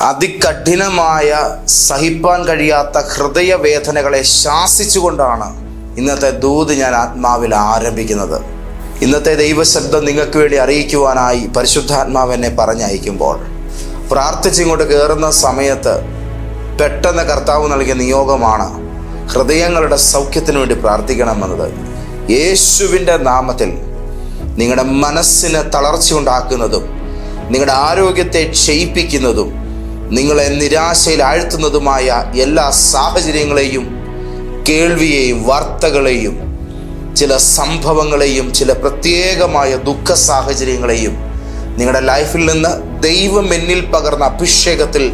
അതികഠിനമായ സഹിപ്പാൻ കഴിയാത്ത ഹൃദയവേദനകളെ ശാസിച്ചുകൊണ്ടാണ് ഇന്നത്തെ ദൂത് ഞാൻ ആത്മാവിൽ ആരംഭിക്കുന്നത്. ഇന്നത്തെ ദൈവശബ്ദം നിങ്ങൾക്ക് വേണ്ടി അറിയിക്കുവാനായി പരിശുദ്ധാത്മാവെന്നെ പറഞ്ഞയക്കുമ്പോൾ പ്രാർത്ഥിച്ചിങ്ങോട്ട് കയറുന്ന സമയത്ത് പെട്ടെന്ന് കർത്താവ് നൽകിയ നിയോഗമാണ് ഹൃദയങ്ങളുടെ സൗഖ്യത്തിന് വേണ്ടി പ്രാർത്ഥിക്കണമെന്നത്. യേശുവിന്റെ നാമത്തിൽ നിങ്ങളുടെ മനസ്സിനെ തളർച്ച ഉണ്ടാക്കുന്നതും നിങ്ങളുടെ ആരോഗ്യത്തെ ക്ഷയിപ്പിക്കുന്നതും നിങ്ങളെ നിരാശയിൽ ആഴ്ത്തുന്നതുമായ എല്ലാ സാഹചര്യങ്ങളെയും കേൾവിയെയും വാർത്തകളെയും ചില സംഭവങ്ങളെയും ചില പ്രത്യേകമായ ദുഃഖ സാഹചര്യങ്ങളെയും നിങ്ങളുടെ ലൈഫിൽ നിന്ന് ദൈവം എന്നിൽ പകർന്ന അഭിഷേകത്തിൽ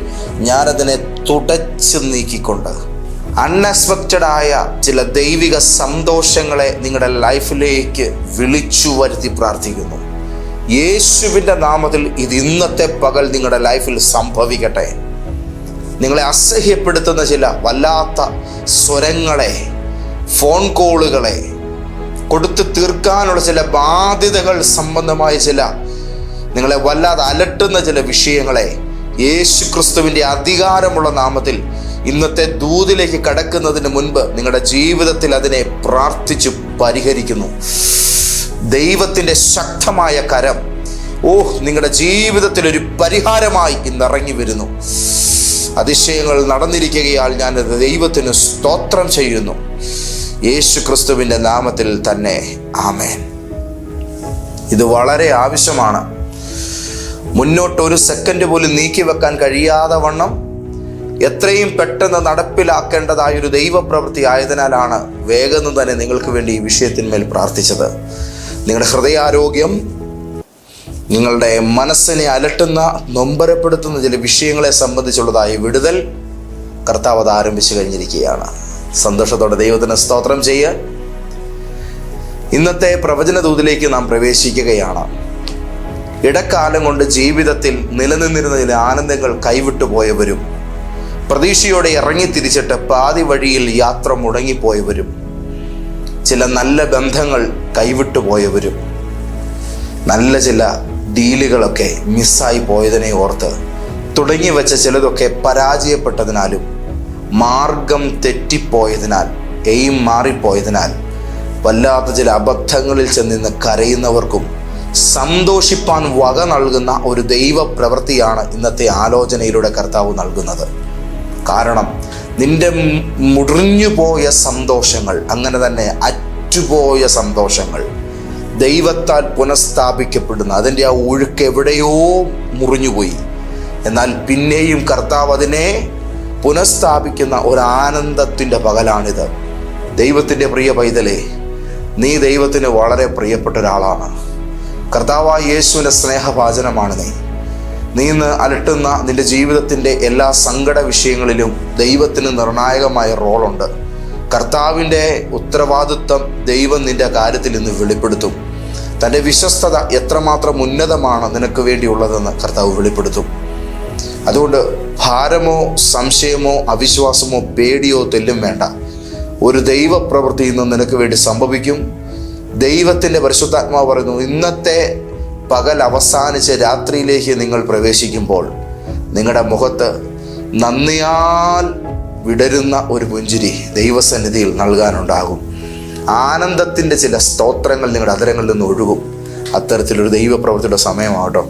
ഞാനതിനെ തുടച്ചു നീക്കിക്കൊണ്ട് അൺഎക്സ്പെക്റ്റഡ് ആയ ചില ദൈവിക സന്തോഷങ്ങളെ നിങ്ങളുടെ ലൈഫിലേക്ക് വിളിച്ചു വരുത്തി പ്രാർത്ഥിക്കുന്നു. യേശുവിന്റെ നാമത്തിൽ ഇത് ഇന്നത്തെ പകൽ നിങ്ങളുടെ ലൈഫിൽ സംഭവിക്കട്ടെ. നിങ്ങളെ അസഹ്യപ്പെടുത്തുന്ന ചില വല്ലാത്ത സ്വരങ്ങളെ ഫോൺ കോളുകളെ കൊടുത്തു തീർക്കാനുള്ള ചില ബാധ്യതകൾ സംബന്ധമായ ചില നിങ്ങളെ വല്ലാതെ അലട്ടുന്ന ചില വിഷയങ്ങളെ യേശു ക്രിസ്തുവിന്റെ അധികാരമുള്ള നാമത്തിൽ ഇന്നത്തെ ദൂതിലേക്ക് കടക്കുന്നതിന് മുൻപ് നിങ്ങളുടെ ജീവിതത്തിൽ അതിനെ പ്രാർത്ഥിച്ചു പരിഹരിക്കുന്നു. ദൈവത്തിന്റെ ശക്തമായ കരം. ഓഹ് നിങ്ങളുടെ ജീവിതത്തിൽ ഒരു പരിഹാരമായി ഇന്നിറങ്ങി വരുന്നു. അതിശയങ്ങൾ നടന്നിരിക്കുകയാൽ ഞാൻ ദൈവത്തിന് സ്തോത്രം ചെയ്യുന്നു. യേശു ക്രിസ്തുവിന്റെ നാമത്തിൽ തന്നെ. ആമേൻ. ഇത് വളരെ ആവശ്യമാണ്. മുന്നോട്ട് ഒരു സെക്കൻഡ് പോലും നീക്കി വെക്കാൻ കഴിയാതെ വണ്ണം എത്രയും പെട്ടെന്ന് നടപ്പിലാക്കേണ്ടതായ ഒരു ദൈവപ്രവൃത്തി ആയതിനാലാണ് വേഗം തന്നെ നിങ്ങൾക്ക് വേണ്ടി ഈ വിഷയത്തിന്മേൽ പ്രാർത്ഥിച്ചത്. നിങ്ങളുടെ ഹൃദയാരോഗ്യം നിങ്ങളുടെ മനസ്സിനെ അലട്ടുന്ന നൊമ്പരപ്പെടുത്തുന്ന ചില വിഷയങ്ങളെ സംബന്ധിച്ചുള്ളതായ വിടുതൽ കർത്താവ് അത് ആരംഭിച്ചു കഴിഞ്ഞിരിക്കുകയാണ്. സന്തോഷത്തോടെ ദൈവത്തിന് സ്തോത്രം ചെയ്യുക. ഇന്നത്തെ പ്രവചന ദൂതിലേക്ക് നാം പ്രവേശിക്കുകയാണ്. ഇടക്കാലം കൊണ്ട് ജീവിതത്തിൽ നിലനിന്നിരുന്ന ചില ആനന്ദങ്ങൾ കൈവിട്ടു പോയവരും പ്രതീക്ഷയോടെ ഇറങ്ങി തിരിച്ചിട്ട് പാതി വഴിയിൽ യാത്ര മുടങ്ങിപ്പോയവരും ചില നല്ല ബന്ധങ്ങൾ കൈവിട്ടു പോയവരും നല്ല ചില ഡീലുകളൊക്കെ മിസ്സായി പോയതിനെ ഓർത്ത് തുടങ്ങി വെച്ച ചിലതൊക്കെ പരാജയപ്പെട്ടതിനാലും മാർഗം തെറ്റിപ്പോയതിനാൽ എയിം മാറിപ്പോയതിനാൽ വല്ലാത്ത ചില അബദ്ധങ്ങളിൽ ചെന്നിന്ന് കരയുന്നവർക്കും സന്തോഷിപ്പാൻ വക നൽകുന്ന ഒരു ദൈവ പ്രവൃത്തിയാണ് ഇന്നത്തെ ആലോചനയിലൂടെ കർത്താവ് നൽകുന്നത്. കാരണം നിന്റെ മുടിഞ്ഞു പോയ സന്തോഷങ്ങൾ അങ്ങനെ തന്നെ അറ്റുപോയ സന്തോഷങ്ങൾ ദൈവത്താൽ പുനഃസ്ഥാപിക്കപ്പെടുന്ന അതിന്റെ ആ ഒഴുക്ക് എവിടെയോ മുറിഞ്ഞുപോയി എന്നാൽ പിന്നെയും കർത്താവ് അതിനെ പുനഃസ്ഥാപിക്കുന്ന ഒരു ആനന്ദത്തിന്റെ പകലാണിത്. ദൈവത്തിന്റെ പ്രിയ പൈതലേ നീ ദൈവത്തിന് വളരെ പ്രിയപ്പെട്ട ഒരാളാണ്. കർത്താവായ യേശുവിന്റെ സ്നേഹഭാചനമാണ് നീ. നീ ഇന്ന് അലട്ടുന്ന നിന്റെ ജീവിതത്തിന്റെ എല്ലാ സങ്കട വിഷയങ്ങളിലും ദൈവത്തിന് നിർണായകമായ റോളുണ്ട്. കർത്താവിന്റെ ഉത്തരവാദിത്വം ദൈവം നിന്റെ കാര്യത്തിൽ ഇന്ന് വെളിപ്പെടുത്തും. തന്റെ വിശ്വസ്തത എത്രമാത്രം ഉന്നതമാണ് നിനക്ക് വേണ്ടിയുള്ളതെന്ന് കർത്താവ് വെളിപ്പെടുത്തും. അതുകൊണ്ട് ഭാരമോ സംശയമോ അവിശ്വാസമോ പേടിയോ തെല്ലും വേണ്ട. ഒരു ദൈവ പ്രവൃത്തി ഇന്ന് നിനക്ക് വേണ്ടി സംഭവിക്കും. ദൈവത്തിന്റെ പരിശുദ്ധാത്മാവ് പറയുന്നു ഇന്നത്തെ പകൽ അവസാനിച്ച് രാത്രിയിലേക്ക് നിങ്ങൾ പ്രവേശിക്കുമ്പോൾ നിങ്ങളുടെ മുഖത്ത് നന്ദിയാൽ വിടരുന്ന ഒരു പുഞ്ചിരി ദൈവസന്നിധിയിൽ നൽകാനുണ്ടാകും. ആനന്ദത്തിന്റെ ചില സ്തോത്രങ്ങൾ നിങ്ങളുടെ അതരങ്ങളിൽ നിന്ന് ഒഴുകും. അത്തരത്തിലൊരു ദൈവപ്രവൃത്തിയുടെ സമയമാകട്ടോ.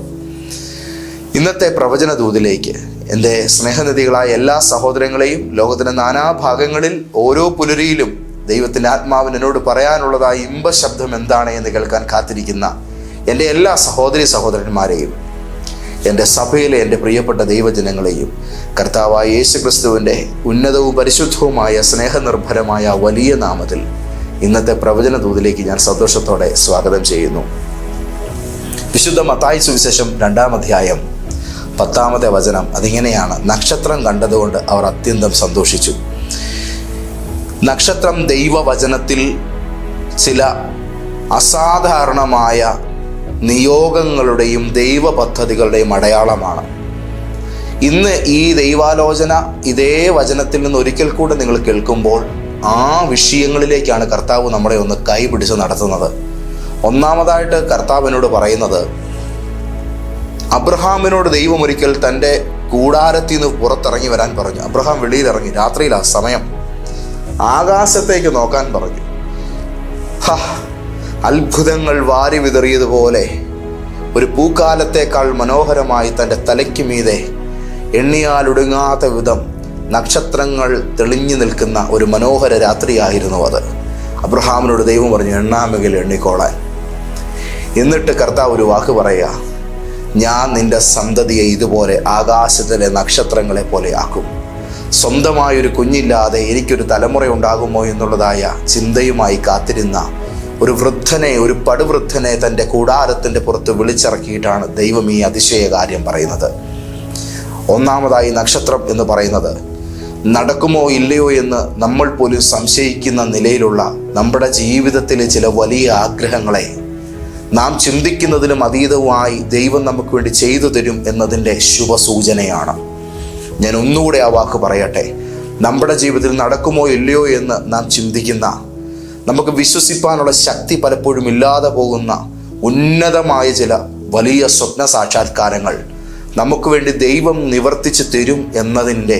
ഇന്നത്തെ പ്രവചന ദൂതിലേക്ക് എന്റെ സ്നേഹനിധികളായ എല്ലാ സഹോദരങ്ങളെയും ലോകത്തിന്റെ നാനാഭാഗങ്ങളിൽ ഓരോ പുലരിയിലും ദൈവത്തിന്റെ ആത്മാവിന് എന്നോട് പറയാനുള്ളതായ ഇമ്പശബ്ദം എന്താണ് എന്ന് കേൾക്കാൻ കാത്തിരിക്കുന്ന എന്റെ എല്ലാ സഹോദരി സഹോദരന്മാരെയും എന്റെ സഭയിലെ എന്റെ പ്രിയപ്പെട്ട ദൈവജനങ്ങളെയും കർത്താവായ യേശു ക്രിസ്തുവിന്റെ ഉന്നതവും പരിശുദ്ധവുമായ സ്നേഹനിർഭരമായ വലിയ നാമത്തിൽ ഇന്നത്തെ പ്രവചന ദൂതിലേക്ക് ഞാൻ സന്തോഷത്തോടെ സ്വാഗതം ചെയ്യുന്നു. വിശുദ്ധ മത്തായി സുവിശേഷം രണ്ടാം അധ്യായം പത്താമത്തെ വചനം അതിങ്ങനെയാണ്. നക്ഷത്രം കണ്ടതുകൊണ്ട് അവർ അത്യന്തം സന്തോഷിച്ചു. നക്ഷത്രം ദൈവവചനത്തിൽ ചില അസാധാരണമായ നിയോഗങ്ങളുടെയും ദൈവ പദ്ധതികളുടെയും അടയാളമാണ്. ഇന്ന് ഈ ദൈവാലോചന ഇതേ വചനത്തിൽ നിന്ന് ഒരിക്കൽ കൂടെ നിങ്ങൾ കേൾക്കുമ്പോൾ ആ വിഷയങ്ങളിലേക്കാണ് കർത്താവ് നമ്മളെ ഒന്ന് കൈപിടിച്ച് നടത്തുന്നത്. ഒന്നാമതായിട്ട് കർത്താവിനോട് പറയുന്നത് അബ്രഹാമിനോട് ദൈവം ഒരിക്കൽ തന്റെ കൂടാരത്തിൽ നിന്ന് പുറത്തിറങ്ങി വരാൻ പറഞ്ഞു. അബ്രഹാം വെളിയിലിറങ്ങി രാത്രിയിലാ സമയം. ആകാശത്തേക്ക് നോക്കാൻ പറഞ്ഞു. അത്ഭുതങ്ങൾ വാരി വിതറിയതുപോലെ ഒരു പൂക്കാലത്തേക്കാൾ മനോഹരമായി തന്റെ തലയ്ക്ക് മീതെ എണ്ണിയാലൊടുങ്ങാത്ത വിധം നക്ഷത്രങ്ങൾ തെളിഞ്ഞു നിൽക്കുന്ന ഒരു മനോഹര രാത്രിയായിരുന്നു അത്. അബ്രഹാമിനോട് ദൈവം പറഞ്ഞു എണ്ണാമെങ്കിൽ എണ്ണിക്കോളാൻ. എന്നിട്ട് കർത്താവ് ഒരു വാക്ക് പറയുക ഞാൻ നിന്റെ സന്തതിയെ ഇതുപോലെ ആകാശത്തിലെ നക്ഷത്രങ്ങളെ പോലെ ആക്കും. സ്വന്തമായൊരു കുഞ്ഞില്ലാതെ എനിക്കൊരു തലമുറ ഉണ്ടാകുമോ എന്നുള്ളതായ ചിന്തയുമായി കാത്തിരുന്ന ഒരു വൃദ്ധനെ ഒരു പടുവൃദ്ധനെ തന്റെ കൂടാരത്തിന്റെ പുറത്ത് വിളിച്ചിറക്കിയിട്ടാണ് ദൈവം ഈ അതിശയ കാര്യം പറയുന്നത്. ഒന്നാമതായി നക്ഷത്രം എന്ന് പറയുന്നത് നടക്കുമോ ഇല്ലയോ എന്ന് നമ്മൾ പോലും സംശയിക്കുന്ന നിലയിലുള്ള നമ്മുടെ ജീവിതത്തിലെ ചില വലിയ ആഗ്രഹങ്ങളെ നാം ചിന്തിക്കുന്നതിലും അതീതവുമായി ദൈവം നമുക്ക് വേണ്ടി ചെയ്തു തരും എന്നതിന്റെ ശുഭസൂചനയാണ്. ഞാൻ ഒന്നുകൂടെ ആ വാക്ക് പറയട്ടെ. നമ്മുടെ ജീവിതത്തിൽ നടക്കുമോ ഇല്ലയോ എന്ന് നാം ചിന്തിക്കുന്ന നമുക്ക് വിശ്വസിപ്പാനുള്ള ശക്തി പലപ്പോഴും ഇല്ലാതെ പോകുന്ന ഉന്നതമായ ചില വലിയ സ്വപ്ന സാക്ഷാത്കാരങ്ങൾ നമുക്ക് വേണ്ടി ദൈവം നിവർത്തിച്ച് തരും എന്നതിന്റെ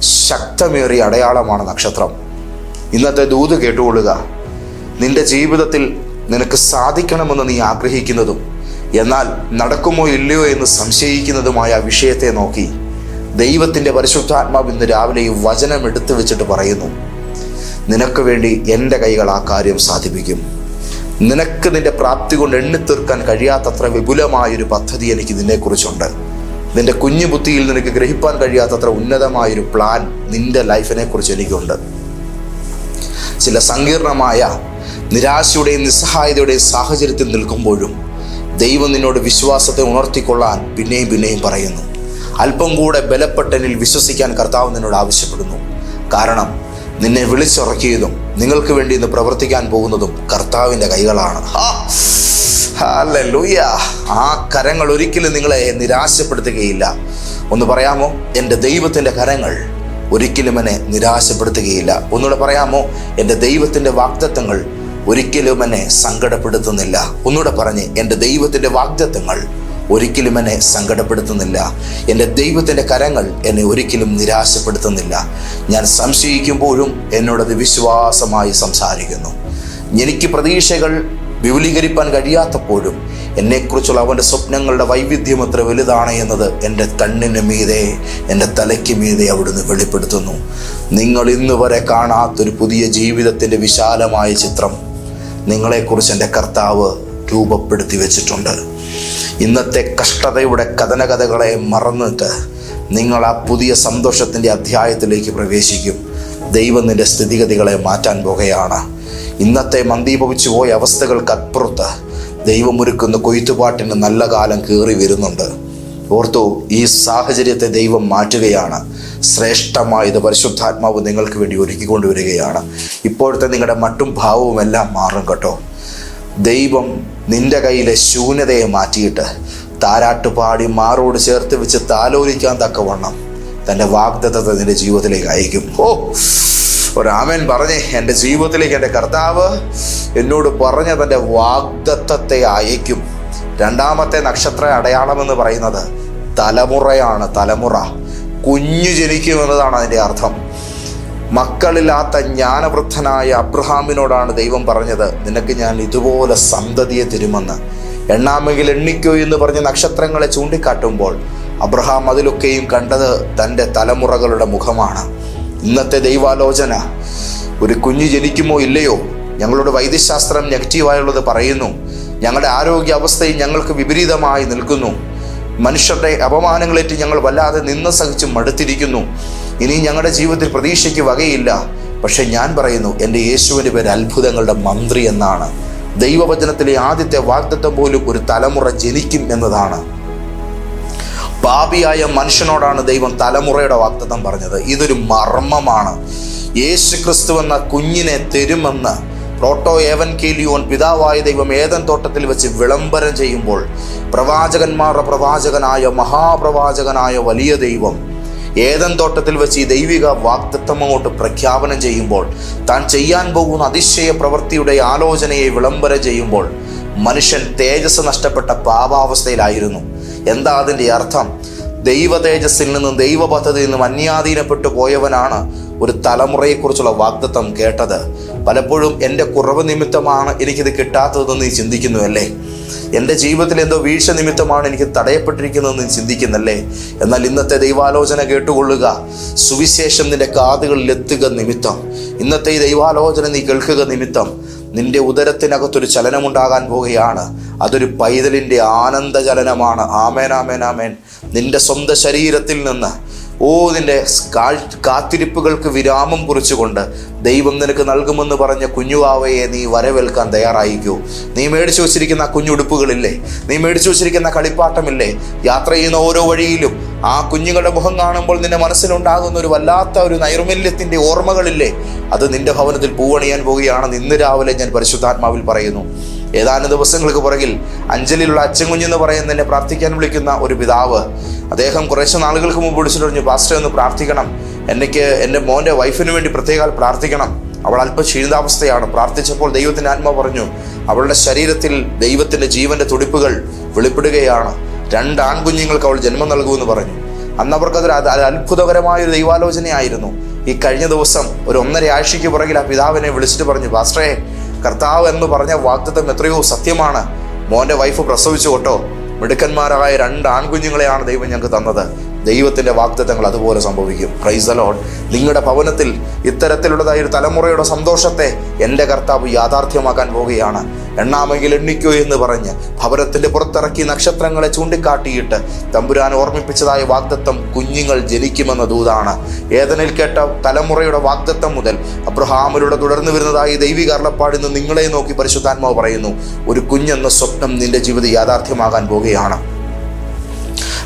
ശക്തമേറിയ അടയാളമാണ് നക്ഷത്രം. ഇന്നത്തെ ദൂത് കേട്ടുകൊള്ളുക. നിന്റെ ജീവിതത്തിൽ നിനക്ക് സാധിക്കണമെന്ന് നീ ആഗ്രഹിക്കുന്നതും എന്നാൽ നടക്കുമോ ഇല്ലയോ എന്ന് സംശയിക്കുന്നതുമായ വിഷയത്തെ നോക്കി ദൈവത്തിന്റെ പരിശുദ്ധാത്മാവ് ഇന്ന് രാവിലെ ഈ വചനം എടുത്തു വെച്ചിട്ട് പറയുന്നു. നിനക്ക് വേണ്ടി എന്റെ കൈകൾ ആ കാര്യം സാധിപ്പിക്കും. നിനക്ക് നിന്റെ പ്രാപ്തി കൊണ്ട് എണ്ണിത്തീർക്കാൻ കഴിയാത്തത്ര വിപുലമായൊരു പദ്ധതി എനിക്ക് നിന്നെക്കുറിച്ചുണ്ട്. നിന്റെ കുഞ്ഞു ബുദ്ധിയിൽ നിനക്ക് ഗ്രഹിപ്പാൻ കഴിയാത്തത്ര ഉന്നതമായൊരു പ്ലാൻ നിന്റെ ലൈഫിനെ കുറിച്ച് എനിക്കുണ്ട്. ചില സങ്കീർണമായ നിരാശയുടെയും നിസ്സഹായതയുടെയും സാഹചര്യത്തിൽ നിൽക്കുമ്പോഴും ദൈവം നിന്നോട് വിശ്വാസത്തെ ഉണർത്തിക്കൊള്ളാൻ പിന്നെയും പിന്നെയും പറയുന്നു. അല്പം കൂടെ ബലപ്പെട്ടനിൽ വിശ്വസിക്കാൻ കർത്താവ് നിന്നോട് ആവശ്യപ്പെടുന്നു. കാരണം നിന്നെ വിളിച്ചുറക്കിയതും നിങ്ങൾക്ക് വേണ്ടി ഇന്ന് പ്രവർത്തിക്കാൻ പോകുന്നതും കർത്താവിന്റെ കൈകളാണ്. ആ കരങ്ങൾ ഒരിക്കലും നിങ്ങളെ നിരാശപ്പെടുത്തുകയില്ല. ഒന്ന് പറയാമോ? എന്റെ ദൈവത്തിന്റെ കരങ്ങൾ ഒരിക്കലും എന്നെ നിരാശപ്പെടുത്തുകയില്ല. ഒന്നുകൂടെ പറയാമോ? എന്റെ ദൈവത്തിന്റെ വാഗ്ദത്തങ്ങൾ ഒരിക്കലും എന്നെ സങ്കടപ്പെടുത്തുന്നില്ല. ഒന്നുകൂടെ പറഞ്ഞ് എന്റെ ദൈവത്തിന്റെ വാഗ്ദത്തങ്ങൾ ഒരിക്കലും എന്നെ സങ്കടപ്പെടുത്തുന്നില്ല. എന്റെ ദൈവത്തിന്റെ കരങ്ങൾ എന്നെ ഒരിക്കലും നിരാശപ്പെടുത്തുന്നില്ല. ഞാൻ സംശയിക്കുമ്പോഴും എന്നോടത് വിശ്വാസമായി സംസാരിക്കുന്നു. എനിക്ക് പ്രതീക്ഷകൾ വിപുലീകരിപ്പാൻ കഴിയാത്തപ്പോഴും എന്നെക്കുറിച്ചുള്ള അവന്റെ സ്വപ്നങ്ങളുടെ വൈവിധ്യം എത്ര വലുതാണ് എന്നത് എന്റെ കണ്ണിന് മീതെ എന്റെ തലയ്ക്ക് മീതെ അവിടുന്ന് വെളിപ്പെടുത്തുന്നു. നിങ്ങൾ ഇന്ന് വരെ കാണാത്തൊരു പുതിയ ജീവിതത്തിന്റെ വിശാലമായ ചിത്രം നിങ്ങളെക്കുറിച്ച് എന്റെ കർത്താവ് രൂപപ്പെടുത്തി വെച്ചിട്ടുണ്ട്. ഇന്നത്തെ കഷ്ടതയുടെ കഥനകഥകളെ മറന്നിട്ട് നിങ്ങൾ ആ പുതിയ സന്തോഷത്തിന്റെ അധ്യായത്തിലേക്ക് പ്രവേശിക്കും. ദൈവം നിന്റെ സ്ഥിതിഗതികളെ മാറ്റാൻ പോകുകയാണ് ഇന്നത്തെ മന്ദീഭവിച്ചു പോയ അവസ്ഥകൾക്കപ്പുറത്ത് ദൈവമൊരുക്കുന്ന കൊയ്ത്തുപാട്ടിന് നല്ല കാലം കയറി വരുന്നുണ്ട്. ഓർത്തു ഈ സാഹചര്യത്തെ ദൈവം മാറ്റുകയാണ്. ശ്രേഷ്ഠമായത് പരിശുദ്ധാത്മാവ് നിങ്ങൾക്ക് വേണ്ടി ഒരുക്കിക്കൊണ്ടുവരികയാണ്. ഇപ്പോഴത്തെ നിങ്ങളുടെ മട്ടും ഭാവവുമെല്ലാം മാറും കേട്ടോ. ദൈവം നിന്റെ കയ്യിലെ ശൂന്യതയെ മാറ്റിയിട്ട് താരാട്ടുപാടി മാറോട് ചേർത്ത് വെച്ച് താലോലിക്കാൻ തക്കവണ്ണം തന്റെ വാഗ്ദത്തത്തെ നിന്റെ ജീവിതത്തിലേക്ക് അയക്കും. ഓ ഒരാമൻ പറഞ്ഞേ. എന്റെ ജീവിതത്തിലേക്ക് എന്റെ കർത്താവ് എന്നോട് പറഞ്ഞ തന്റെ വാഗ്ദത്തത്തെ അയക്കും. രണ്ടാമത്തെ നക്ഷത്ര അടയാളം എന്ന് പറയുന്നത് തലമുറയാണ് തലമുറ. കുഞ്ഞു ജനിക്കുമെന്നതാണ് അതിന്റെ അർത്ഥം. മക്കളില്ലാത്ത ജ്ഞാനവൃദ്ധനായ അബ്രഹാമിനോടാണ് ദൈവം പറഞ്ഞത്. നിനക്ക് ഞാൻ ഇതുപോലെ സന്തതിയെ തരുമെന്ന്. എണ്ണാമെങ്കിൽ എണ്ണിക്കോ എന്ന് പറഞ്ഞ് നക്ഷത്രങ്ങളെ ചൂണ്ടിക്കാട്ടുമ്പോൾ അബ്രഹാം അതിലൊക്കെയും കണ്ടത് തന്റെ തലമുറകളുടെ മുഖമാണ്. ഇന്നത്തെ ദൈവാലോചന ഒരു കുഞ്ഞ് ജനിക്കുമോ ഇല്ലയോ? ഞങ്ങളുടെ വൈദ്യശാസ്ത്രം നെഗറ്റീവായുള്ളത് പറയുന്നു. ഞങ്ങളുടെ ആരോഗ്യ അവസ്ഥയും ഞങ്ങൾക്ക് വിപരീതമായി നിൽക്കുന്നു. മനുഷ്യരുടെ അപമാനങ്ങളേറ്റ് ഞങ്ങൾ വല്ലാതെ നിന്ന് സഹിച്ച് മടുത്തിരിക്കുന്നു. ഇനി ഞങ്ങളുടെ ജീവിതത്തിൽ പ്രതീക്ഷയ്ക്ക് വകയില്ല. പക്ഷെ ഞാൻ പറയുന്നു എന്റെ യേശുവിന്റെ പേര് അത്ഭുതങ്ങളുടെ മന്ത്രി എന്നാണ്. ദൈവവചനത്തിലെ ആദ്യത്തെ വാഗ്ദത്വം പോലും ഒരു തലമുറ ജനിക്കും എന്നതാണ്. പാപിയായ മനുഷ്യനോടാണ് ദൈവം തലമുറയുടെ വാഗ്ദത്തം പറഞ്ഞത്. ഇതൊരു മർമ്മമാണ്. യേശു ക്രിസ്തു എന്ന കുഞ്ഞിനെ തരുമെന്ന് പ്രോട്ടോ ഏവൻ കേലിയോൻ പിതാവായ ദൈവം ഏതൻ തോട്ടത്തിൽ വെച്ച് വിളംബരം ചെയ്യുമ്പോൾ പ്രവാചകന്മാരുടെ പ്രവാചകനായ മഹാപ്രവാചകനായ വലിയ ദൈവം ഏതൻ തോട്ടത്തിൽ വെച്ച് ഈ ദൈവിക വാക്തത്വം അങ്ങോട്ട് പ്രഖ്യാപനം ചെയ്യുമ്പോൾ താൻ ചെയ്യാൻ പോകുന്ന അതിശയ പ്രവൃത്തിയുടെ ആലോചനയെ വിളംബരം ചെയ്യുമ്പോൾ മനുഷ്യൻ തേജസ് നഷ്ടപ്പെട്ട പാപാവസ്ഥയിലായിരുന്നു. എന്താ അതിന്റെ അർത്ഥം? ദൈവ തേജസ്സിൽ നിന്നും ദൈവ പദ്ധതിയിൽ നിന്നും അന്യാധീനപ്പെട്ടു പോയവനാണ് ഒരു തലമുറയെക്കുറിച്ചുള്ള വാഗ്ദത്വം കേട്ടത്. പലപ്പോഴും എന്റെ കുറവ് നിമിത്തമാണ് എനിക്കിത് കിട്ടാത്തതെന്ന് നീ ചിന്തിക്കുന്നു അല്ലേ എന്റെ ജീവിതത്തിൽ എന്തോ വീഴ്ച നിമിത്തമാണ് എനിക്ക് തടയപ്പെട്ടിരിക്കുന്നതെന്ന് ചിന്തിക്കുന്നല്ലേ? എന്നാൽ ഇന്നത്തെ ദൈവാലോചന കേട്ടുകൊള്ളുക. സുവിശേഷം നിന്റെ കാതുകളിൽ എത്തുക നിമിത്തം. ഇന്നത്തെ ഈ ദൈവാലോചന നീ കേൾക്കുക നിമിത്തം. നിന്റെ ഉദരത്തിനകത്തൊരു ചലനമുണ്ടാകാൻ പോവുകയാണ്. അതൊരു പൈതലിന്റെ ആനന്ദ ചലനമാണ് ആമേൻ ആമേൻ ആമേൻ. നിന്റെ സ്വന്തം ശരീരത്തിൽ നിന്ന് ഓ നിന്റെ കാത്തിരിപ്പുകൾക്ക് വിരാമം കുറിച്ചുകൊണ്ട് ദൈവം നിനക്ക് നൽകുമെന്ന് പറഞ്ഞ കുഞ്ഞുവാവയെ നീ വരവേൽക്കാൻ തയ്യാറായിക്കൂ നീ മേടിച്ചു വച്ചിരിക്കുന്ന കുഞ്ഞുടുപ്പുകളില്ലേ? നീ മേടിച്ചു വച്ചിരിക്കുന്ന കളിപ്പാട്ടമില്ലേ? യാത്ര ചെയ്യുന്ന ഓരോ വഴിയിലും ആ കുഞ്ഞുങ്ങളുടെ മുഖം കാണുമ്പോൾ നിന്റെ മനസ്സിലുണ്ടാകുന്ന ഒരു വല്ലാത്ത ഒരു നൈർമല്യത്തിന്റെ ഓർമ്മകളില്ലേ? അത് നിന്റെ ഭവനത്തിൽ പൂവണിയാൻ പോവുകയാണെന്ന് ഇന്ന് രാവിലെ ഞാൻ പരിശുദ്ധാത്മാവിൽ പറയുന്നു. ഏതാനും ദിവസങ്ങൾക്ക് പുറകിൽ അഞ്ചലിലുള്ള പറയുന്ന എന്നെ പ്രാർത്ഥിക്കാൻ വിളിക്കുന്ന ഒരു പിതാവ്. അദ്ദേഹം കുറച്ച് നാളുകൾക്ക് മുമ്പ് വിളിച്ചിട്ട് പറഞ്ഞു പാസ്റ്റർ ഒന്ന് പ്രാർത്ഥിക്കണം. എനിക്ക് എന്റെ മോന്റെ വൈഫിന് വേണ്ടി പ്രത്യേകം പ്രാർത്ഥിക്കണം. അവൾ അല്പം ക്ഷീണിതാവസ്ഥയാണ്. പ്രാർത്ഥിച്ചപ്പോൾ ദൈവത്തിന്റെ ആത്മ പറഞ്ഞു അവളുടെ ശരീരത്തിൽ ദൈവത്തിന്റെ ജീവന്റെ തുടിപ്പുകൾ വെളിപ്പെടുകയാണ്. രണ്ട് ആൺകുഞ്ഞുങ്ങൾക്ക് അവൾ ജന്മം നൽകുമെന്ന് പറഞ്ഞു. അന്ന് അത്ഭുതകരമായൊരു അത്ഭുതകരമായ ഒരു ദൈവാലോചനയായിരുന്നു. ഈ കഴിഞ്ഞ ദിവസം ഒരു ഒന്നര ആഴ്ചയ്ക്ക് പുറകിൽ ആ പിതാവിനെ വിളിച്ചിട്ട് പറഞ്ഞു പാസ്റ്ററേ കർത്താവ് എന്ന് പറഞ്ഞ വാഗ്ദത്തം എത്രയോ സത്യമാണ്. മോന്റെ വൈഫ് പ്രസവിച്ചു കേട്ടോ. മിടുക്കന്മാരായ രണ്ട് ആൺകുഞ്ഞുങ്ങളെയാണ് ദൈവം ഞങ്ങൾക്ക് തന്നത്. ദൈവത്തിന്റെ വാഗ്ദത്തങ്ങൾ അതുപോലെ സംഭവിക്കും. പ്രൈസ് അലോൺ നിങ്ങളുടെ ഭവനത്തിൽ ഇത്തരത്തിലുള്ളതായ ഒരു തലമുറയുടെ സന്തോഷത്തെ എന്റെ കർത്താവ് യാഥാർത്ഥ്യമാക്കാൻ പോവുകയാണ്. എണ്ണാമെങ്കിൽ എണ്ണിക്കോ എന്ന് പറഞ്ഞ് ഭവനത്തിന്റെ പുറത്തിറക്കി നക്ഷത്രങ്ങളെ ചൂണ്ടിക്കാട്ടിയിട്ട് തമ്പുരാൻ ഓർമ്മിപ്പിച്ചതായ വാഗ്ദത്തം കുഞ്ഞുങ്ങൾ ജനിക്കുമെന്ന ദൂതാണ്. ഏതനിൽ കേട്ട തലമുറയുടെ വാഗ്ദത്തം മുതൽ അബ്രഹാമിലൂടെ തുടർന്നു വരുന്നതായി ദൈവിക അരുളപ്പാടിൽ നിന്ന് നിങ്ങളെ നോക്കി പരിശുദ്ധാത്മാവ് പറയുന്നു ഒരു കുഞ്ഞെന്ന സ്വപ്നം നിന്റെ ജീവിതം യാഥാർത്ഥ്യമാകാൻ പോവുകയാണ്.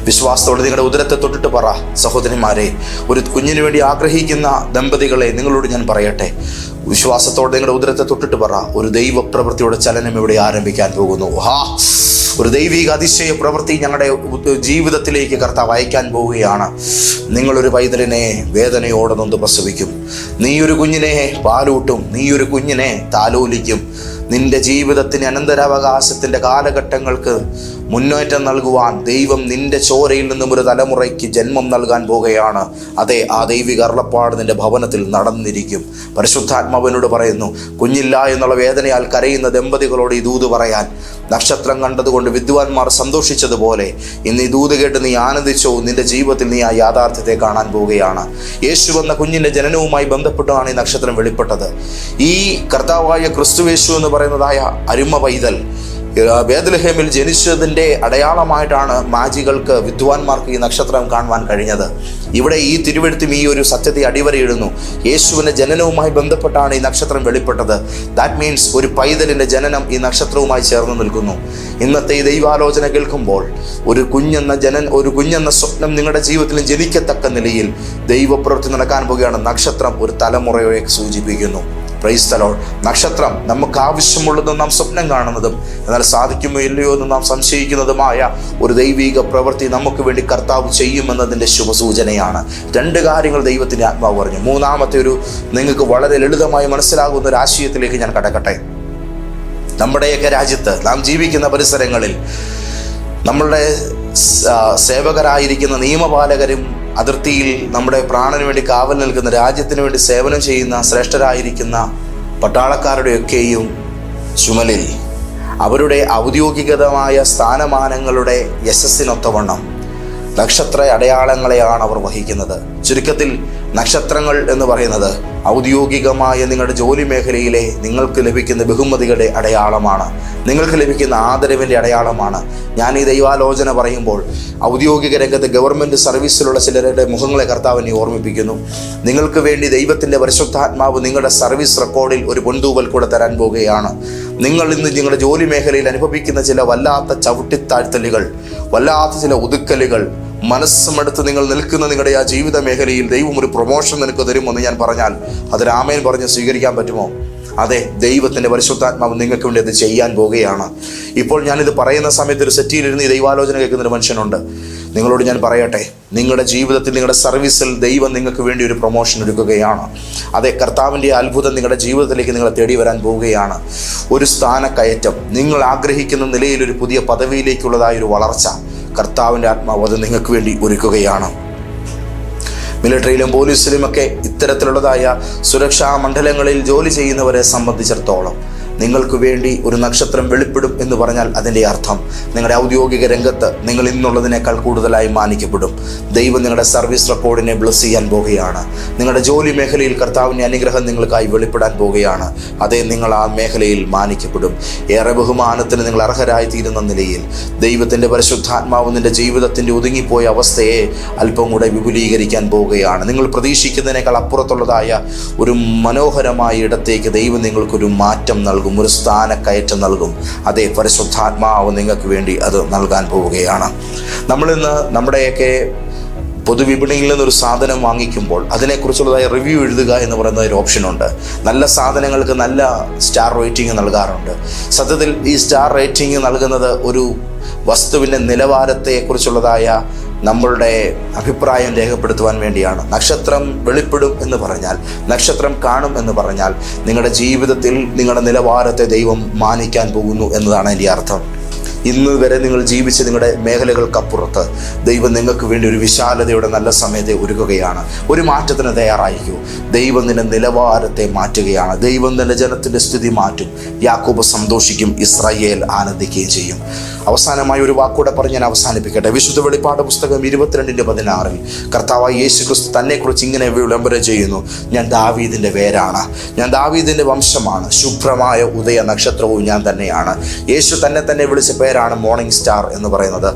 വിശ്വാസത്തോടെ നിങ്ങളുടെ ഉദരത്തെ തൊട്ടിട്ട് പറ സഹോദരന്മാരെ ഒരു കുഞ്ഞിന് വേണ്ടി ആഗ്രഹിക്കുന്ന ദമ്പതികളെ നിങ്ങളോട് ഞാൻ പറയട്ടെ. വിശ്വാസത്തോടെ നിങ്ങളുടെ ഉദരത്തെ തൊട്ടിട്ട് പറ ഒരു ദൈവ പ്രവൃത്തിയുടെ ചലനം ഇവിടെ ആരംഭിക്കാൻ പോകുന്നു. ഹാ ഒരു ദൈവിക അതിശയ പ്രവൃത്തി ഞങ്ങളുടെ ജീവിതത്തിലേക്ക് കർത്താവ് അയക്കാൻ പോവുകയാണ്. നിങ്ങളൊരു പൈതലിനെ വേദനയോടെ നൊന്ന് പ്രസവിക്കും. നീയൊരു കുഞ്ഞിനെ പാലൂട്ടും നീയൊരു കുഞ്ഞിനെ താലോലിക്കും. നിന്റെ ജീവിതത്തിന് അനന്തരാവകാശത്തിന്റെ കാലഘട്ടങ്ങൾക്ക് മുന്നേറ്റം നൽകുവാൻ ദൈവം നിന്റെ ചോരയിൽ നിന്നും ഒരു തലമുറയ്ക്ക് ജന്മം നൽകാൻ പോകുകയാണ്. അതെ ആ ദൈവിക അരുളപ്പാട് നിന്റെ ഭവനത്തിൽ നടന്നിരിക്കും. പരിശുദ്ധാത്മാവിനോട് പറയുന്നു കുഞ്ഞില്ല എന്നുള്ള വേദനയാൽ കരയുന്ന ദമ്പതികളോട് ഈ ദൂത് പറയാൻ. നക്ഷത്രം കണ്ടതുകൊണ്ട് വിദ്വാൻമാർ സന്തോഷിച്ചതുപോലെ ഇന്ന് ഈ ദൂത് കേട്ട് നീ ആനന്ദിച്ചോ നിന്റെ ജീവിതത്തിൽ നീ ആ യാഥാർത്ഥ്യത്തെ കാണാൻ പോവുകയാണ് യേശു എന്ന കുഞ്ഞിന്റെ ജനനവുമായി ബന്ധപ്പെട്ടാണ് ഈ നക്ഷത്രം വെളിപ്പെട്ടത്. ഈ കർത്താവായ ക്രിസ്തുവേശു എന്ന് പറയുന്നതായ അരുമ പൈതൽ വേദലഹേമിൽ ജനിച്ചതിന്റെ അടയാളമായിട്ടാണ് മാജികൾക്ക് വിദ്വാൻമാർക്ക് ഈ നക്ഷത്രം കാണുവാൻ കഴിഞ്ഞത്. ഇവിടെ ഈ തിരുവെഴുത്തും ഈ ഒരു സത്യത്തെ അടിവരയിടുന്നു. യേശുവിന്റെ ജനനവുമായി ബന്ധപ്പെട്ടാണ് ഈ നക്ഷത്രം വെളിപ്പെട്ടത്. ദാറ്റ് മീൻസ് ഒരു പൈതലിന്റെ ജനനം ഈ നക്ഷത്രവുമായി ചേർന്ന് നിൽക്കുന്നു. ഇന്നത്തെ ഈ ദൈവാലോചന കേൾക്കുമ്പോൾ ഒരു കുഞ്ഞെന്ന ജനൻ ഒരു കുഞ്ഞെന്ന സ്വപ്നം നിങ്ങളുടെ ജീവിതത്തിൽ ജനിക്കത്തക്ക നിലയിൽ ദൈവപ്രവൃത്തി നടക്കാൻ പോവുകയാണ് നക്ഷത്രം ഒരു തലമുറയെ സൂചിപ്പിക്കുന്നു. പ്രൈസ് തലോൾ നക്ഷത്രം നമുക്ക് ആവശ്യമുള്ളതും നാം സ്വപ്നം കാണുന്നതും എന്നാൽ സാധിക്കുമോ ഇല്ലയോ എന്ന് നാം സംശയിക്കുന്നതുമായ ഒരു ദൈവിക പ്രവൃത്തി നമുക്ക് വേണ്ടി കർത്താവ് ചെയ്യുമെന്നതിന്റെ ശുഭസൂചനയാണ്. രണ്ട് കാര്യങ്ങൾ ദൈവത്തിന്റെ ആത്മാവ് പറഞ്ഞു. മൂന്നാമത്തെ ഒരു നിങ്ങൾക്ക് വളരെ ലളിതമായി മനസ്സിലാകുന്ന ഒരു ആശയത്തിലേക്ക് ഞാൻ കടക്കട്ടെ. നമ്മുടെയൊക്കെ രാജ്യത്ത് നാം ജീവിക്കുന്ന പരിസരങ്ങളിൽ നമ്മളുടെ സേവകരായിരിക്കുന്ന നിയമപാലകരും അതിർത്തിയിൽ നമ്മുടെ പ്രാണന് വേണ്ടി കാവൽ നിൽക്കുന്ന രാജ്യത്തിന് വേണ്ടി സേവനം ചെയ്യുന്ന ശ്രേഷ്ഠരായിരിക്കുന്ന പട്ടാളക്കാരുടെയൊക്കെയും ചുമലിൽ. അവരുടെ ഔദ്യോഗികതമായ സ്ഥാനമാനങ്ങളുടെ യശസ്സിനൊത്തവണ്ണം നക്ഷത്ര അടയാളങ്ങളെയാണ് അവർ വഹിക്കുന്നത്. ചുരുക്കത്തിൽ നക്ഷത്രങ്ങൾ എന്ന് പറയുന്നത് ഔദ്യോഗികമായ നിങ്ങളുടെ ജോലി മേഖലയിലെ നിങ്ങൾക്ക് ലഭിക്കുന്ന ബഹുമതികളുടെ അടയാളമാണ്. നിങ്ങൾക്ക് ലഭിക്കുന്ന ആദരവിന്റെ അടയാളമാണ്. ഞാൻ ഈ ദൈവാലോചന പറയുമ്പോൾ ഔദ്യോഗിക രംഗത്ത് ഗവൺമെന്റ് സർവീസിലുള്ള ചിലരുടെ മുഖങ്ങളെ കർത്താവിനെ ഓർമ്മിപ്പിക്കുന്നു. നിങ്ങൾക്ക് വേണ്ടി ദൈവത്തിന്റെ പരിശുദ്ധാത്മാവ് നിങ്ങളുടെ സർവീസ് റെക്കോർഡിൽ ഒരു പൊന്തൂവൽ കൂടെ തരാൻ പോകുകയാണ്. നിങ്ങൾ ഇന്ന് നിങ്ങളുടെ ജോലി മേഖലയിൽ അനുഭവിക്കുന്ന ചില വല്ലാത്ത ചവിട്ടിത്താഴ്ത്തലുകൾ വല്ലാത്ത ചില ഒതുക്കലുകൾ മനസ്സുമെടുത്ത് നിങ്ങൾ നിൽക്കുന്ന നിങ്ങളുടെ ആ ജീവിത മേഖലയിൽ ദൈവം ഒരു പ്രൊമോഷൻ നിനക്ക് തരുമെന്ന് ഞാൻ പറഞ്ഞാൽ അത് രാമേൻ പറഞ്ഞ് സ്വീകരിക്കാൻ പറ്റുമോ? അതെ ദൈവത്തിന്റെ പരിശുദ്ധാത്മാവ് നിങ്ങൾക്ക് വേണ്ടി അത് ചെയ്യാൻ പോവുകയാണ് ഇപ്പോൾ ഞാനിത് പറയുന്ന സമയത്ത് ഒരു സെറ്റിയിലിരുന്ന് ഈ ദൈവാലോചന കേൾക്കുന്നൊരു മനുഷ്യനുണ്ട്. നിങ്ങളോട് ഞാൻ പറയട്ടെ നിങ്ങളുടെ ജീവിതത്തിൽ നിങ്ങളുടെ സർവീസിൽ ദൈവം നിങ്ങൾക്ക് വേണ്ടി ഒരു പ്രൊമോഷൻ ഒരുക്കുകയാണ്. അതെ കർത്താവിന്റെ അത്ഭുതം നിങ്ങളുടെ ജീവിതത്തിലേക്ക് നിങ്ങളെ തേടി വരാൻ പോവുകയാണ്. ഒരു സ്ഥാനക്കയറ്റം നിങ്ങൾ ആഗ്രഹിക്കുന്ന നിലയിൽ ഒരു പുതിയ പദവിയിലേക്കുള്ളതായ ഒരു വളർച്ച കർത്താവിന്റെ ആത്മാവ് അത് നിങ്ങൾക്ക് വേണ്ടി ഒരുക്കുകയാണ്. മിലിറ്ററിയിലും പോലീസിലുമൊക്കെ ഇത്തരത്തിലുള്ളതായ സുരക്ഷാ മണ്ഡലങ്ങളിൽ ജോലി ചെയ്യുന്നവരെ സംബന്ധിച്ചിടത്തോളം നിങ്ങൾക്ക് വേണ്ടി ഒരു നക്ഷത്രം വെളിപ്പെടും എന്ന് പറഞ്ഞാൽ അതിന്റെ അർത്ഥം നിങ്ങളുടെ ഔദ്യോഗിക രംഗത്ത് നിങ്ങൾ ഇന്നുള്ളതിനേക്കാൾ കൂടുതലായി മാനിക്കപ്പെടും. ദൈവം നിങ്ങളുടെ സർവീസ് റെക്കോർഡിനെ ബ്ലസ് ചെയ്യാൻ പോവുകയാണ് നിങ്ങളുടെ ജോലി മേഖലയിൽ കർത്താവിന്റെ അനുഗ്രഹം നിങ്ങൾക്കായി വെളിപ്പെടാൻ പോവുകയാണ് അതേ നിങ്ങൾ ആ മേഖലയിൽ മാനിക്കപ്പെടും. ഏറെ ബഹുമാനത്തിന് നിങ്ങൾ അർഹരായി തീരുന്ന നിലയിൽ ദൈവത്തിന്റെ പരിശുദ്ധാത്മാവ് നിന്റെ ജീവിതത്തിന്റെ ഒതുങ്ങിപ്പോയ അവസ്ഥയെ അല്പം കൂടെ വിപുലീകരിക്കാൻ പോവുകയാണ് നിങ്ങൾ പ്രതീക്ഷിക്കുന്നതിനേക്കാൾ അപ്പുറത്തുള്ളതായ ഒരു മനോഹരമായ ഇടത്തേക്ക് ദൈവം നിങ്ങൾക്കൊരു മാറ്റം നൽകും. ഒരു സ്ഥാനക്കയറ്റം നൽകും. അതേ പരിശുദ്ധാത്മാവ് നിങ്ങൾക്ക് വേണ്ടി അത് നൽകാൻ പോവുകയാണ്. നമ്മളിന്ന് നമ്മുടെയൊക്കെ പൊതുവിപണിയിൽ നിന്നൊരു സാധനം വാങ്ങിക്കുമ്പോൾ അതിനെക്കുറിച്ചുള്ളതായി റിവ്യൂ എഴുതുക എന്ന് പറയുന്ന ഒരു ഓപ്ഷനുണ്ട് നല്ല സാധനങ്ങൾക്ക് നല്ല സ്റ്റാർ റേറ്റിംഗ് നൽകാറുണ്ട്. സത്യത്തിൽ ഈ സ്റ്റാർ റേറ്റിംഗ് നൽകുന്നത് ഒരു വസ്തുവിന്റെ നിലവാരത്തെക്കുറിച്ചുള്ളതായ നമ്മളുടെ അഭിപ്രായം രേഖപ്പെടുത്തുവാൻ വേണ്ടിയാണ്. നക്ഷത്രം വെളിപ്പെടും എന്ന് പറഞ്ഞാൽ നക്ഷത്രം കാണും എന്ന് പറഞ്ഞാൽ നിങ്ങളുടെ ജീവിതത്തിൽ നിങ്ങളുടെ നിലവാരത്തെ ദൈവം മാനിക്കാൻ പോകുന്നു എന്നതാണ് എന്റെ അർത്ഥം. ഇന്ന് വരെ നിങ്ങൾ ജീവിച്ച നിങ്ങളുടെ മേഖലകൾക്കപ്പുറത്ത് ദൈവം നിങ്ങൾക്ക് വേണ്ടി ഒരു വിശാലതയുടെ നല്ല സമയത്തെ ഒരുക്കുകയാണ്. ഒരു മാറ്റത്തിന് തയ്യാറായിരിക്കൂ. ദൈവം നിന്റെ നിലവാരത്തെ മാറ്റുകയാണ്. ദൈവം നിന്റെ ജനത്തിന്റെ സ്ഥിതി മാറ്റും. യാക്കോബ് സന്തോഷിക്കും ഇസ്രായേൽ ആനന്ദിക്കുകയും ചെയ്യും. അവസാനമായി ഒരു വാക്കൂടെ പറഞ്ഞ് ഞാൻ അവസാനിപ്പിക്കട്ടെ. വിശുദ്ധ വെളിപ്പാട് പുസ്തകം ഇരുപത്തിരണ്ടിന്റെ പതിനാറിൽ കർത്താവായ യേശു ക്രിസ്തു തന്നെക്കുറിച്ച് ഇങ്ങനെ വിളംബരം ചെയ്യുന്നു. ഞാൻ ദാവീദിന്റെ പേരാണ് ഞാൻ ദാവീദിന്റെ വംശമാണ്. ശുഭ്രമായ ഉദയ നക്ഷത്രവും ഞാൻ തന്നെയാണ്. യേശു തന്നെ തന്നെ വിളിച്ച പേരാണ് മോർണിംഗ് സ്റ്റാർ എന്ന് പറയുന്നത്.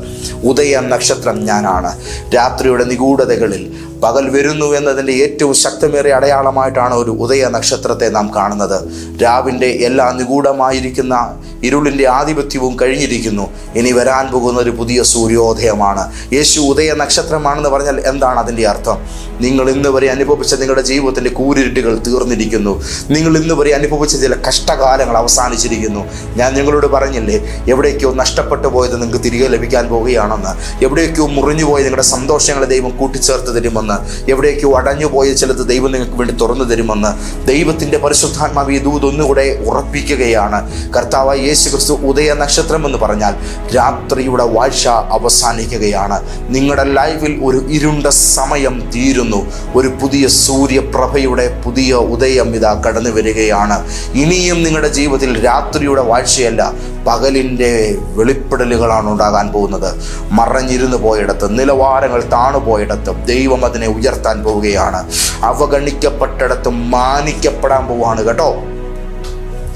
ഉദയ നക്ഷത്രം ഞാനാണ്. രാത്രിയുടെ നിഗൂഢതകളിൽ പകൽ വരുന്നു എന്നതിന്റെ ഏറ്റവും ശക്തമേറിയ അടയാളമായിട്ടാണ് ഒരു ഉദയ നക്ഷത്രത്തെ നാം കാണുന്നത്. രാവിന്റെ എല്ലാ നിഗൂഢമായിരിക്കുന്ന ഇരുളിന്റെ ആധിപത്യവും കഴിഞ്ഞിരിക്കുന്നു. ഇനി വരാൻ പോകുന്ന ഒരു പുതിയ സൂര്യോദയമാണ്. യേശു ഉദയ നക്ഷത്രമാണെന്ന് പറഞ്ഞാൽ എന്താണ് അതിന്റെ അർത്ഥം? നിങ്ങൾ ഇന്ന് വരെ അനുഭവിച്ച നിങ്ങളുടെ ജീവിതത്തിന്റെ കൂരിരുട്ടുകൾ തീർന്നിരിക്കുന്നു. നിങ്ങൾ ഇന്ന് വരെ അനുഭവിച്ച ചില കഷ്ടകാലങ്ങൾ അവസാനിച്ചിരിക്കുന്നു. ഞാൻ നിങ്ങളോട് പറഞ്ഞില്ലേ എവിടേക്കോ നഷ്ടപ്പെട്ടു പോയത് നിങ്ങൾക്ക് തിരികെ ലഭിക്കാൻ പോവുകയാണെന്ന്. എവിടേക്കോ മുറിഞ്ഞു പോയ നിങ്ങളുടെ സന്തോഷങ്ങളെ ദൈവം കൂട്ടിച്ചേർത്ത് തരുമെന്ന് എവിടേക്കോ അടഞ്ഞു പോയ ചിലത് ദൈവം നിങ്ങൾക്ക് വേണ്ടി തുറന്നു തരുമെന്ന് ദൈവത്തിന്റെ പരിശുദ്ധാത്മാവ് ഈ ദൂത് ഒന്നുകൂടെ ഉറപ്പിക്കുകയാണ്. കർത്താവ് യേശു ക്രിസ്തു ഉദയ നക്ഷത്രം എന്ന് പറഞ്ഞാൽ രാത്രിയുടെ വാഴ്ച അവസാനിക്കുകയാണ്. നിങ്ങളുടെ ലൈഫിൽ ഒരു ഇരുണ്ട സമയം തീരുന്നു. ഒരു പുതിയ സൂര്യപ്രഭയുടെ പുതിയ ഉദയം ഇതാ കടന്നു വരികയാണ് ഇനിയും നിങ്ങളുടെ ജീവിതത്തിൽ രാത്രിയുടെ വാഴ്ചയല്ല പകലിന്റെ വെളിപ്പെടലുകളാണ് ഉണ്ടാകാൻ പോകുന്നത്. മറഞ്ഞിരുന്നു പോയിടത്ത് നിലവാരങ്ങൾ താണുപോയിടത്ത് ദൈവം അതിനെ ഉയർത്താൻ പോവുകയാണ്. അവഗണിക്കപ്പെട്ടിടത്ത് മാനിക്കപ്പെടാൻ പോവുകയാണ് കേട്ടോ.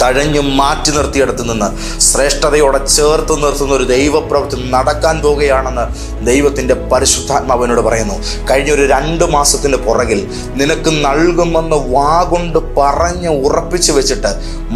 തഴഞ്ഞു മാറ്റി നിർത്തിയിടത്ത് നിന്ന് ശ്രേഷ്ഠതയോടെ ചേർത്ത് നിർത്തുന്ന ഒരു ദൈവപ്രവൃത്തി നടക്കാൻ പോവുകയാണെന്ന് ദൈവത്തിന്റെ പരിശുദ്ധാത്മാവിനോട് പറയുന്നു. കഴിഞ്ഞ ഒരു രണ്ട് മാസത്തിന് പുറകിൽ നിനക്ക് നൽകുമെന്ന് വാഗൊണ്ട് പറഞ്ഞ് ഉറപ്പിച്ചു വെച്ചിട്ട്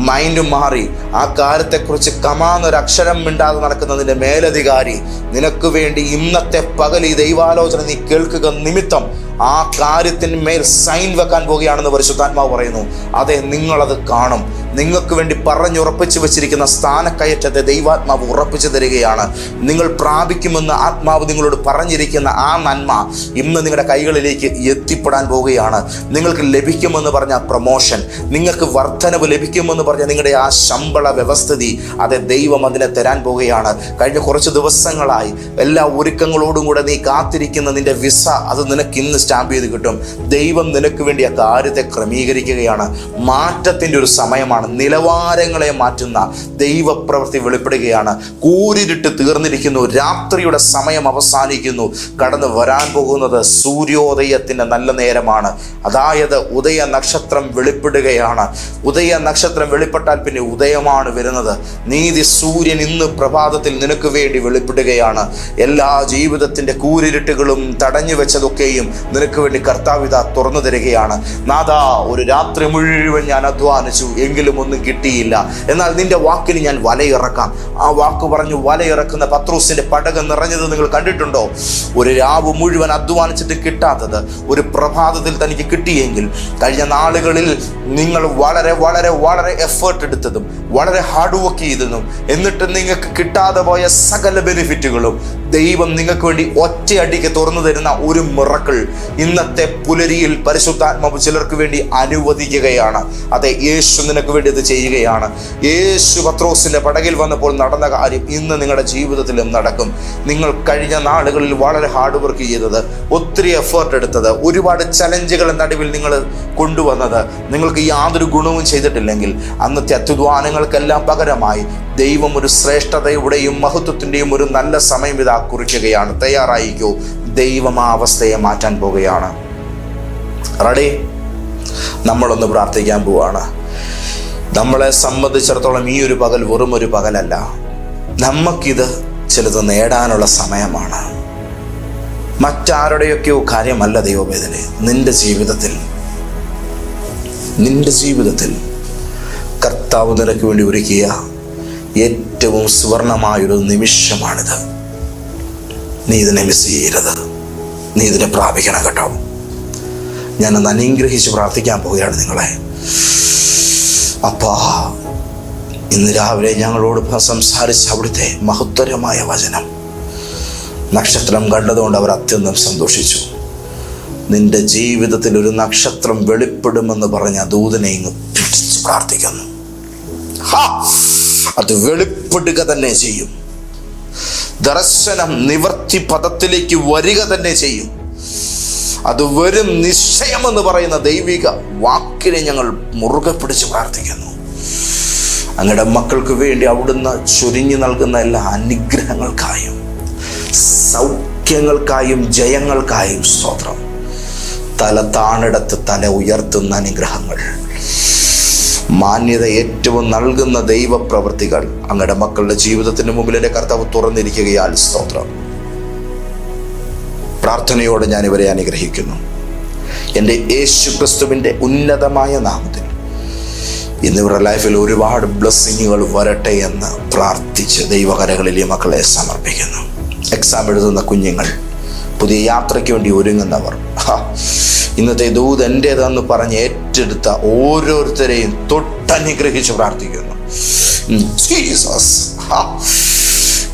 മൈൻഡ് മാറി ആ കാര്യത്തെക്കുറിച്ച് കമാന്നൊരു അക്ഷരം മിണ്ടാതെ നടക്കുന്നതിന്റെ മേലധികാരി നിനക്ക് വേണ്ടി ഇന്നത്തെ പകൽ ഈ ദൈവാലോചന നീ കേൾക്കുക നിമിത്തം ആ കാര്യത്തിന്മേൽ സൈൻ വെക്കാൻ പോവുകയാണെന്ന് പരിശുദ്ധാത്മാവ് പറയുന്നു. അതെ നിങ്ങളത് കാണും. നിങ്ങൾക്ക് വേണ്ടി പറഞ്ഞുറപ്പിച്ചു വെച്ചിരിക്കുന്ന സ്ഥാനക്കയറ്റത്തെ ദൈവാത്മാവ് ഉറപ്പിച്ചു തരികയാണ്. നിങ്ങൾ പ്രാപിക്കുമെന്ന് ആത്മാവ് നിങ്ങളോട് പറഞ്ഞിരിക്കുന്ന ആ നന്മ ഇന്ന് നിങ്ങളുടെ കൈകളിലേക്ക് എത്തിപ്പെടാൻ പോവുകയാണ്. നിങ്ങൾക്ക് ലഭിക്കുമെന്ന് പറഞ്ഞ പ്രൊമോഷൻ നിങ്ങൾക്ക് വർധനവ് ലഭിക്കുമെന്ന് പറഞ്ഞ നിങ്ങളുടെ ആ ശമ്പള വ്യവസ്ഥിതി അതെ ദൈവം അതിനെ തരാൻ പോവുകയാണ്. കഴിഞ്ഞ കുറച്ച് ദിവസങ്ങളായി എല്ലാ ഒരുക്കങ്ങളോടും കൂടെ നീ കാത്തിരിക്കുന്ന നിന്റെ വിസ അത് നിനക്ക് ഇന്ന് സ്റ്റാമ്പ് ചെയ്ത് കിട്ടും. ദൈവം നിനക്ക് വേണ്ടി ആ കാര്യത്തെ ക്രമീകരിക്കുകയാണ്. മാറ്റത്തിന്റെ ഒരു സമയമാണ്. നിലവാരങ്ങളെ മാറ്റുന്ന ദൈവപ്രവൃത്തി വെളിപ്പെടുകയാണ്. കൂരിരുട്ട് തീർന്നിരിക്കുന്നു. രാത്രിയുടെ സമയം അവസാനിക്കുന്നു. കടന്നു വരാൻ പോകുന്നത് സൂര്യോദയത്തിന്റെ നല്ല നേരമാണ്. അതായത് ഉദയ നക്ഷത്രം വെളിപ്പെടുകയാണ്. ഉദയ നക്ഷത്രം വെളിപ്പെട്ടാൽ പിന്നെ ഉദയമാണ് വരുന്നത്. നീതി സൂര്യൻ ഇന്ന് പ്രഭാതത്തിൽ നിനക്ക് വേണ്ടി വെളിപ്പെടുകയാണ്. എല്ലാ ജീവിതത്തിന്റെ കൂരിരുട്ടുകളും തടഞ്ഞു വെച്ചതൊക്കെയും നിനക്ക് വേണ്ടി കർത്താവിത തുറന്നു തരികയാണ്. നാദാ ഒരു രാത്രി മുഴുവൻ ഞാൻ അധ്വാനിച്ചു. എങ്കിലും ഒന്നും കിട്ടിയില്ല. എന്നാൽ നിന്റെ വാക്കിന് ഞാൻ വലയിറക്കാം. ആ വാക്ക് പറഞ്ഞു വലയിറക്കുന്ന പത്രോസിന്റെ പടകം നിറഞ്ഞത് നിങ്ങൾ കണ്ടിട്ടുണ്ടോ? ഒരു രാവ് മുഴുവൻ അധ്വാനിച്ചിട്ട് കിട്ടാത്തത് ഒരു പ്രഭാതത്തിൽ തനിക്ക് കിട്ടിയെങ്കിൽ കഴിഞ്ഞ നാളുകളിൽ നിങ്ങൾ വളരെ വളരെ വളരെ എഫേർട്ട് എടുത്തതും വളരെ ഹാർഡ് വർക്ക് ചെയ്തതും എന്നിട്ട് നിങ്ങൾക്ക് കിട്ടാതെ പോയ സകല ബെനിഫിറ്റുകളും ദൈവം നിങ്ങൾക്ക് വേണ്ടി ഒറ്റയടിക്ക് തുറന്നു തരുന്ന ഒരു മിറക്കിൾ ഇന്നത്തെ പുലരിയിൽ പരിശുദ്ധാത്മാവ് ചിലർക്ക് വേണ്ടി അനുവദിക്കുകയാണ്. അതെ യേശു നിനക്ക് വേണ്ടി ഇത് ചെയ്യുകയാണ്. യേശു പത്രോസിന്റെ പടകിൽ വന്നപ്പോൾ നടന്ന കാര്യം ഇന്ന് നിങ്ങളുടെ ജീവിതത്തിലും നടക്കും. നിങ്ങൾ കഴിഞ്ഞ നാളുകളിൽ വളരെ ഹാർഡ് വർക്ക് ചെയ്തത് ഒത്തിരി എഫേർട്ട് എടുത്തത് ഒരുപാട് ചലഞ്ചുകൾ നടുവിൽ നിങ്ങൾ കൊണ്ടുവന്നത്. നിങ്ങൾക്ക് യാതൊരു ഗുണവും ചെയ്തിട്ടില്ലെങ്കിൽ അന്നത്തെ അത്യുദ്വാനങ്ങൾക്കെല്ലാം പകരമായി ദൈവം ഒരു ശ്രേഷ്ഠതയുടെയും മഹത്വത്തിന്റെയും ഒരു നല്ല സമയം ഇതാ കുറിക്കുകയാണ്. തയ്യാറായിക്കോ ദൈവം ആ അവസ്ഥയെ മാറ്റാൻ പോവുകയാണ്. റെഡി നമ്മളൊന്ന് പ്രാർത്ഥിക്കാൻ പോവാണ്. നമ്മളെ സംബന്ധിച്ചിടത്തോളം ഈ ഒരു പകൽ വെറും ഒരു പകലല്ല. നമുക്കിത് ചിലത് നേടാനുള്ള സമയമാണ്. മറ്റാരുടെയൊക്കെയോ കാര്യമല്ല ദൈവവേദന. നിന്റെ ജീവിതത്തിൽ നിന്റെ ജീവിതത്തിൽ കർത്താവ് നിനക്ക് വേണ്ടി ഒരുക്കിയ ഏറ്റവും സുവർണമായൊരു നിമിഷമാണിത്. നീ ഇതിനെ മിസ് ചെയ്യരുത്. നീ ഇതിനെ പ്രാപിക്കണം കേട്ടോ. ഞാനൊന്ന് അനുഗ്രഹിച്ച് പ്രാർത്ഥിക്കാൻ പോവുകയാണ് നിങ്ങളെ. അപ്പാ ഇന്ന് രാവിലെ ഞങ്ങളോട് സംസാരിച്ച അവിടുത്തെ മഹത്തരമായ വചനം. നക്ഷത്രം കണ്ടതുകൊണ്ട് അവർ അത്യന്തം സന്തോഷിച്ചു. നിന്റെ ജീവിതത്തിൽ ഒരു നക്ഷത്രം വെളിപ്പെടുമെന്ന് പറഞ്ഞ ദൂതനെ ഇങ്ങ് പിടിച്ച് പ്രാർത്ഥിക്കുന്നു! അത് വെളിപ്പെടുക തന്നെ ചെയ്യും. ദർശനം നിവർത്തി പദത്തിലേക്ക് വരിക തന്നെ ചെയ്യും. അത് വരും നിശ്ചയമെന്ന് പറയുന്ന ദൈവിക വാക്കിനെ ഞങ്ങൾ മുറുകെ പിടിച്ച് പ്രാർത്ഥിക്കുന്നു. അങ്ങയുടെ മക്കൾക്ക് വേണ്ടി അവിടുന്ന് ചൊരിഞ്ഞു നൽകുന്ന എല്ലാ അനുഗ്രഹങ്ങൾക്കായും സൗഖ്യങ്ങൾക്കായും ജയങ്ങൾക്കായും സ്തോത്രം. തല താണിടത്ത് തല ഉയർത്തുന്ന അനുഗ്രഹങ്ങൾ. മാന്യത ഏറ്റവും നൽകുന്ന ദൈവപ്രവൃത്തികൾ അങ്ങയുടെ മക്കളുടെ ജീവിതത്തിന് മുമ്പിൽ എന്റെ കർത്താവ് തുറന്നിരിക്കുകയാൽ സ്തോത്രം. പ്രാർത്ഥനയോടെ ഞാൻ ഇവരെ അനുഗ്രഹിക്കുന്നു. എന്റെ യേശു ക്രിസ്തുവിന്റെ ഉന്നതമായ നാമത്തിൽ ഇന്ന് ഇവരുടെ ലൈഫിൽ ഒരുപാട് ബ്ലെസ്സിങ്ങുകൾ വരട്ടെ എന്ന് പ്രാർത്ഥിച്ച് ദൈവകരകളിൽ ഈ മക്കളെ സമർപ്പിക്കുന്നു. എക്സാം എഴുതുന്ന കുഞ്ഞുങ്ങൾ പുതിയ യാത്രയ്ക്ക് വേണ്ടി ഒരുങ്ങുന്നവർ. ഇന്നത്തെ ദൂത് എന്റെതാന്ന് പറഞ്ഞ് ഏറ്റെടുത്ത ഓരോരുത്തരെയും തൊട്ടനുഗ്രഹിച്ച് പ്രാർത്ഥിക്കുന്നു.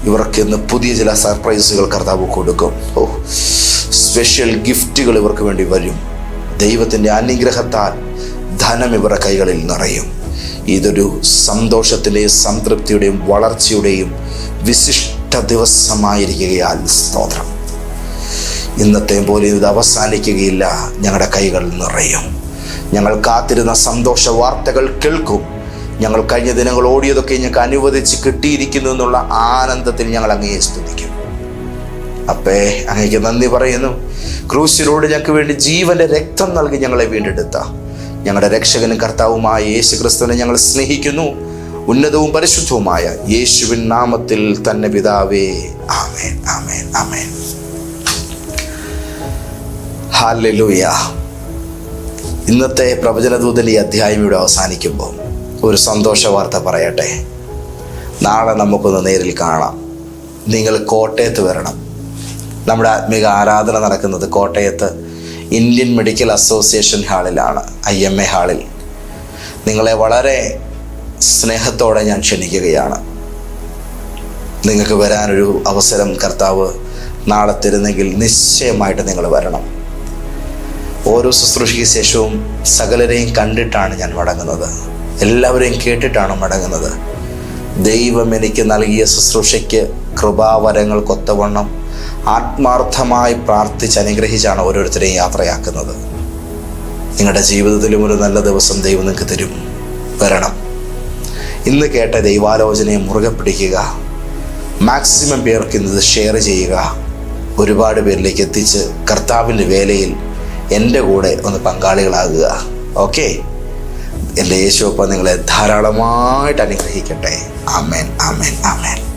ഇവർക്ക് ഇന്ന് പുതിയ ചില സർപ്രൈസുകൾ കർത്താവ് കൊടുക്കും. ഓ. സ്പെഷ്യൽ ഗിഫ്റ്റുകൾ ഇവർക്ക് വേണ്ടി വരും. ദൈവത്തിന്റെ അനുഗ്രഹത്താൽ ധനം ഇവരുടെ കൈകളിൽ നിറയും. ഇതൊരു സന്തോഷത്തിന്റെയും സംതൃപ്തിയുടെയും വളർച്ചയുടെയും വിശിഷ്ട ദിവസമായിരിക്കുകയാൽ സ്തോത്രം. ഇന്നത്തെ പോലെ ഇത് അവസാനിക്കുകയില്ല. ഞങ്ങളുടെ കൈകൾ നിറയും. ഞങ്ങൾ കാത്തിരുന്ന സന്തോഷ വാർത്തകൾ കേൾക്കും. ഞങ്ങൾ കഴിഞ്ഞ ദിനങ്ങൾ ഓടിയതൊക്കെ ഞങ്ങൾക്ക് അനുവദിച്ച് കിട്ടിയിരിക്കുന്നു എന്നുള്ള ആനന്ദത്തിൽ ഞങ്ങൾ അങ്ങയെ സ്തുതിക്കും. അപ്പേ അങ്ങേക്ക് നന്ദി പറയുന്നു. ക്രൂശിലൂടെ ഞങ്ങൾക്ക് വേണ്ടി ജീവന്റെ രക്തം നൽകി ഞങ്ങളെ വീണ്ടെടുത്ത. ഞങ്ങളുടെ രക്ഷകനും കർത്താവുമായ യേശു ക്രിസ്തുവിനെ ഞങ്ങൾ സ്നേഹിക്കുന്നു. ഉന്നതവും പരിശുദ്ധവുമായ യേശുവിൻ നാമത്തിൽ തന്നെ പിതാവേ ആമേൻ ആമേൻ ആമേൻ. ഹാലലൂയ. ഇന്നത്തെ പ്രവചനദൂതൽ ഈ അധ്യായം ഇവിടെ അവസാനിക്കുമ്പോൾ ഒരു സന്തോഷ വാർത്ത പറയട്ടെ. നാളെ നമുക്കൊന്ന് നേരിൽ കാണാം. നിങ്ങൾ കോട്ടയത്ത് വരണം. നമ്മുടെ ആത്മീക ആരാധന നടക്കുന്നത് കോട്ടയത്ത് ഇന്ത്യൻ മെഡിക്കൽ അസോസിയേഷൻ ഹാളിലാണ് ഐ എം എ ഹാളിൽ. നിങ്ങളെ വളരെ സ്നേഹത്തോടെ ഞാൻ ക്ഷണിക്കുകയാണ്. നിങ്ങൾക്ക് വരാനൊരു അവസരം കർത്താവ് നാളെ തരുന്നെങ്കിൽ നിശ്ചയമായിട്ട് നിങ്ങൾ വരണം. ഓരോ ശുശ്രൂഷയ്ക്ക് ശേഷവും സകലരെയും കണ്ടിട്ടാണ് ഞാൻ മടങ്ങുന്നത്. എല്ലാവരെയും കേട്ടിട്ടാണ് മടങ്ങുന്നത്. ദൈവം എനിക്ക് നൽകിയ ശുശ്രൂഷയ്ക്ക് കൃപാവരങ്ങൾക്കൊത്തവണ്ണം ആത്മാർത്ഥമായി പ്രാർത്ഥിച്ച് അനുഗ്രഹിച്ചാണ് ഓരോരുത്തരെയും യാത്രയാക്കുന്നത്. നിങ്ങളുടെ ജീവിതത്തിലും ഒരു നല്ല ദിവസം ദൈവം നിങ്ങൾക്ക് തരും. വരണം. ഇന്ന് കേട്ട ദൈവാലോചനയെ മുറുകെ പിടിക്കുക. മാക്സിമം പേർക്ക് ഇന്നത് ഷെയർ ചെയ്യുക. ഒരുപാട് പേരിലേക്ക് എത്തിച്ച് കർത്താവിന്റെ വേലയിൽ എന്റെ കൂടെ ഒന്ന് പങ്കാളികളാകുക. ഓക്കെ എന്റെ യേശുവപ്പ നിങ്ങളെ ധാരാളമായിട്ട് അനുഗ്രഹിക്കട്ടെ. ആമേൻ ആമേൻ ആമേൻ